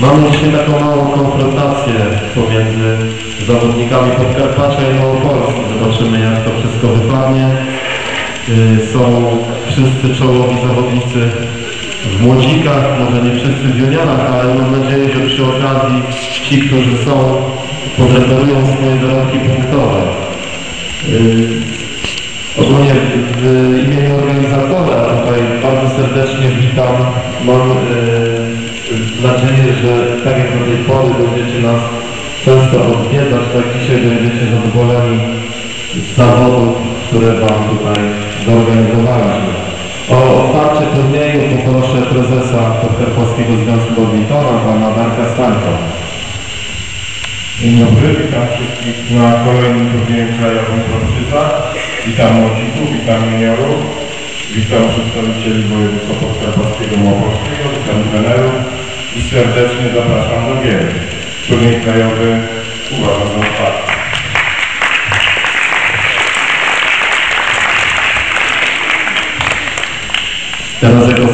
Mamy dzisiaj taką małą konfrontację pomiędzy zawodnikami Podkarpacia i Małopolski. Zobaczymy jak to wszystko wypadnie. Y, Są wszyscy czołowi zawodnicy w młodzikach, może nie wszyscy w juniorach, ale mam nadzieję, że przy okazji ci, którzy są, popreferują swoje zarobki punktowe. Y, Ogólnie w imieniu organizatora tutaj bardzo serdecznie witam. Mam e, nadzieję, że tak jak do tej pory będziecie nas często odwiedzać, tak dzisiaj będziecie zadowoleni z zawodów, które Wam tutaj zorganizowaliśmy. O otwarcie turnieju poproszę prezesa Podkarpackiego Związku Badmintona, pana Darka Stańka. Dzień dobry, witam wszystkich na kolejnym turnieju krajowym Proczyca. Witam młodzików, witam juniorów, witam przedstawicieli województwa podkarpackiego Małopolskiego, witam trenerów i serdecznie zapraszam do gier. Turniej krajowy uważam za otwarty. Teraz jako